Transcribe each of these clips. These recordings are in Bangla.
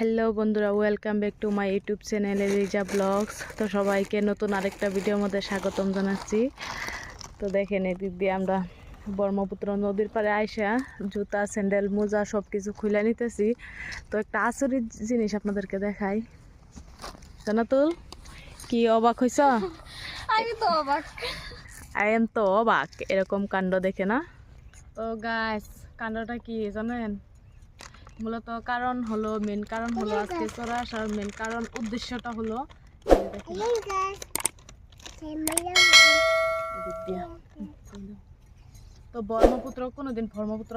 হ্যালো বন্ধুরা welcome back to my YouTube channel Riza blogs তো সবাইকে নতুন আরেকটা ভিডিওর মধ্যে স্বাগতম জানাচ্ছি। তো দেখেন এদিক দিয়ে আমরা ব্রহ্মপুত্র নদীর পাড়ে আইসা জুতা স্যান্ডেল মোজা সব কিছু খুলে নিতেছি। তো একটা আচরিত জিনিস আপনাদেরকে দেখাই। জানাতুল কি অবাক হয়েছ আমি তো অবাক। আই এম তো অবাক এরকম কাণ্ড দেখে না? তো গাছ কাণ্ডটা কি জানেন? মূলত কারণ হলো মেন কারণ হলো আজকে চলে আসার মেন কারণ উদ্দেশ্যটা হলো। তো ব্রহ্মপুত্র কোনোদিন ব্রহ্মপুত্র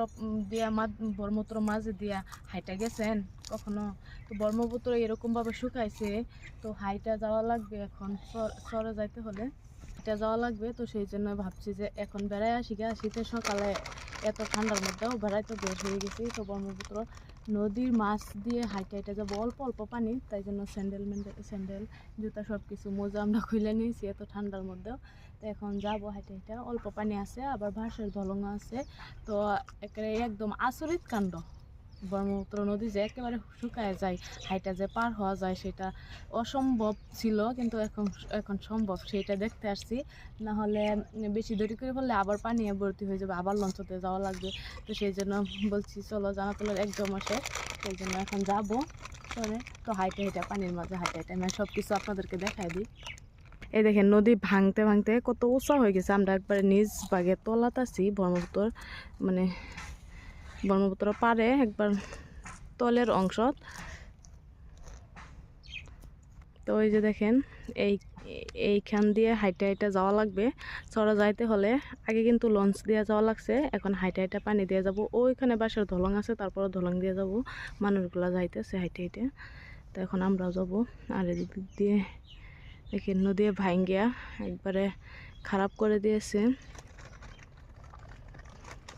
দিয়া মা- ব্রহ্মপুত্র মাঝে দিয়া হাইটা গেছেন? কখনো? তো ব্রহ্মপুত্র এরকমভাবে শুকাইছে তো হাইটা যাওয়া লাগবে এখন। চরে যাইতে হলে হাইটা যাওয়া লাগবে তো সেই জন্য ভাবছি যে এখন বেড়াই আসি গা শীতের সকালে এত ঠান্ডার মধ্যেও বেড়াইতে বের হয়ে গেছি। তো ব্রহ্মপুত্র নদীর মাছ দিয়ে হাইটে হাইটে যাব, অল্প অল্প পানি, তাই জন্য স্যান্ডেল স্যান্ডেল, জুতা সব কিছু মোজা আমরা খুলে নিয়েছি এত ঠান্ডার মধ্যেও। তো এখন যাব হাইটা হাইটে, অল্প পানি আছে, আবার ভাসের দলঙ্গ আছে। তো একেবারে একদম আচরিত কাণ্ড। ব্রহ্মপুত্র নদী যে একেবারে শুকায় যায়, হাইটা যে পার হওয়া যায় সেটা অসম্ভব ছিল, কিন্তু এখন এখন সম্ভব সেটা দেখতে আসছি। না হলে বেশি দেরি করে ফেললে আবার পানি ভর্তি হয়ে যাবে, আবার লঞ্চতে যাওয়া লাগবে। তো সেই জন্য বলছি, চলো জানাতলের একদম আসে সেই জন্য এখন যাব। চলে তো হাইটে হেঁটে পানির মাঝে হাইটে হেঁটে আমি সব কিছু আপনাদেরকে দেখাই দিই। এই দেখেন নদী ভাঙতে ভাঙতে কত উঁচা হয়ে গেছে, আমরা একবারে নিজ বাগে তলাত আছি ব্রহ্মপুত্র মানে ব্রহ্মপুত্র পারে একবার তলের অংশ। তো ওই যে দেখেন, এই, এইখান দিয়ে হাইটে হাইটে যাওয়া লাগবে। চড়া যাইতে হলে আগে কিন্তু লঞ্চ দিয়ে যাওয়া লাগছে। এখন হাইটে হাইটে পানি দিয়ে যাব। ওইখানে বাসার ধলং আছে, তারপর ধলং দিয়ে যাব। মানুষগুলা যাইতেছে হাইটে হাইটে। তো এখন আমরাও যাব। আর এদিক দিয়ে দেখেন, নদী ভাঙ্গিয়া একবারে খারাপ করে দিয়েছে।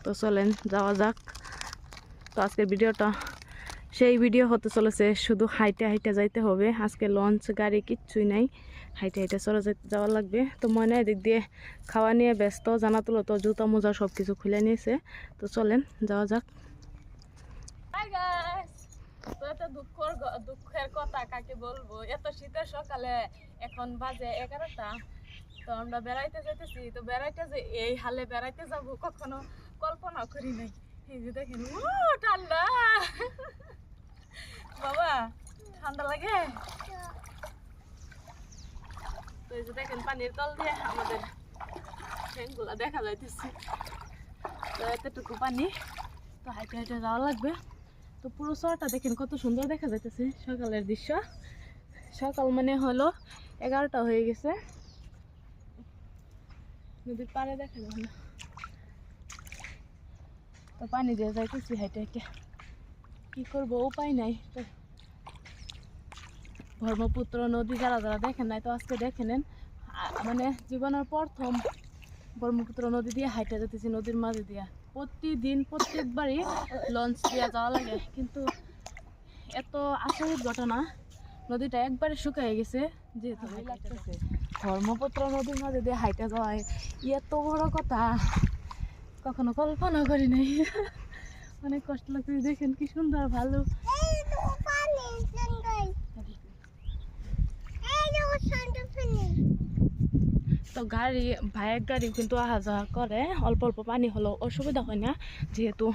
তো চলেন, যাওয়া যাক। তো আজকের ভিডিওটা সেই ভিডিও হতে চলেছে, শুধু হাইটে হাইটে যাইতে হবে। আজকে লঞ্চ গাড়ি কিচ্ছুই নাই, হাইটে হাইটে চলে যাইতে যাওয়া লাগবে। তো মনে এদিক দিয়ে খাওয়া নিয়ে ব্যস্ত জানা তুলো তো জুতা মোজা সব কিছু খুলে নিয়েছে। তো চলেন, যাওয়া যাক। দুঃখর দুঃখের কথা কাকে বলব? এত শীতের সকালে এখন বাজে এগারোটা, তো আমরা বেড়াইতে যেতেছি তো বেড়াইতে যে এই হালে বেড়াইতে যাব কখনো কল্পনা করি নাই। ঠান্ডা। বাবা, ঠান্ডা লাগে? পানির তল দিয়ে এতটুকু পানি, তো হাইটে হাইটে যাওয়া লাগবে। তো পুরো দেখেন কত সুন্দর দেখা যাইতেছে, সকালের দৃশ্য। সকাল মানে হলো এগারোটা হয়ে গেছে। নদীর পাড়ে দেখা যাবে না। তো পানি দিয়ে যাইতেছি হাইটে হাইটে। কি করব? উপায় নাই। তো ব্রহ্মপুত্র নদী যারা যারা দেখেন নাই, তো আজকে দেখে নেন। মানে জীবনের প্রথম ব্রহ্মপুত্র নদী দিয়ে হাইটে যেতেছি, নদীর মাঝে দিয়া। প্রতিদিন, প্রত্যেকবারই লঞ্চ দিয়ে যাওয়া লাগে। কিন্তু এত আচরিত ঘটনা, নদীটা একবারে শুকিয়ে গেছে, যেহেতু লাগতেছে নদীর মাঝে দিয়ে হাইটে যাওয়া এত বড় কথা। কখনো কল্পনা করি নাই। অনেক কষ্ট লাগছে দেখেন কি সুন্দর ভালো। তো গাড়ি ভাইয়ের গাড়ি কিন্তু আহা যাওয়া করে অল্প অল্প পানি হলো অসুবিধা হয় না। যেহেতু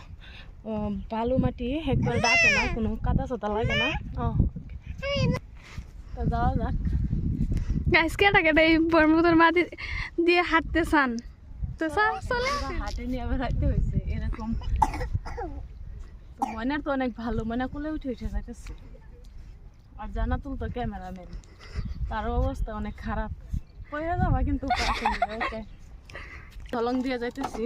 বালু মাটি একবার ডাকে না কোনো কাদা সাদা লাগে না। তো যাওয়া যাক। গাইস কেটা কেটা এই ব্রহ্মপুত্র মাটি দিয়ে হাঁটতে চান। তো চল চলে হাটে নিয়ে বেড়াইতে হয়েছে এরকম তো ময়নার তো অনেক ভালো ময়না কোলে উঠে উঠে যাইতেছে আর জানা তুল তো ক্যামেরাম্যান তার অবস্থা অনেক খারাপ পড়ে যাবা কিন্তু তলং দিয়ে যাইতেছি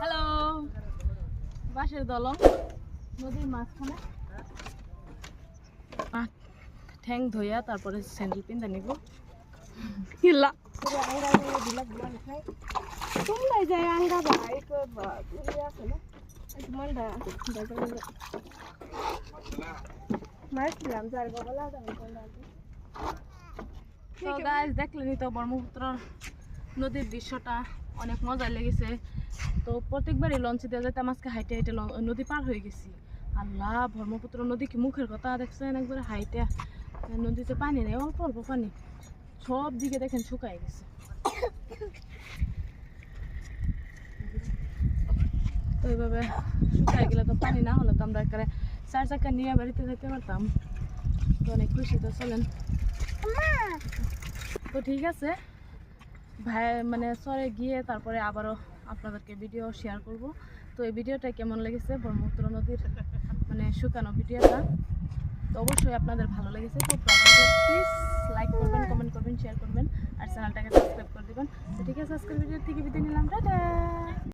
হ্যালো বাসের দলং নদীর মাঝখানে ঠ্যাং ধইয়া তারপরে স্যান্ডেল পিন্দা নিব। হিলা তোমলাই যায় আঙ্গা ভাই তো পুরি আছে না? মন্ডা মারছিলাম যার গলা তো গাইস দেখলেনি তো ব্রহ্মপুত্র নদীর দৃশ্যটা অনেক মজা লেগেছে। তো প্রত্যেকবারই লঞ্চে দেওয়া যেতাম আজকে হাইটে হাইটে নদী পার হয়ে গেছি। আল্লাহ ব্রহ্মপুত্র নদী কি মুখের কথা দেখছেন? একবারে হাইটে। নদীতে পানি নেই, অল্প অল্প পানি। সব দিকে দেখেন শুকায় গেছে। তো এইভাবে শুকায় গেলে তো পানি না হলে তো আমরা একেবারে চার চাকা নিয়ে বাড়িতে যেতে পারতাম। তো অনেক খুশি তো চলেন। তো ঠিক আছে। ভাই মানে সরে গিয়ে তারপরে আবারও আপনাদেরকে ভিডিও শেয়ার করব। তো এই ভিডিওটা কেমন লেগেছে? ব্রহ্মপুত্র নদীর মানে শুকানো ভিডিওটা তো অবশ্যই আপনাদের ভালো লেগেছে। তো প্লিজ লাইক করবেন কমেন্ট করবেন শেয়ার করবেন, আর চ্যানেলটাকে সাবস্ক্রাইব করে দেবেন। তো ঠিক আছে, আজকের ভিডিও থেকে বিদায় নিলাম।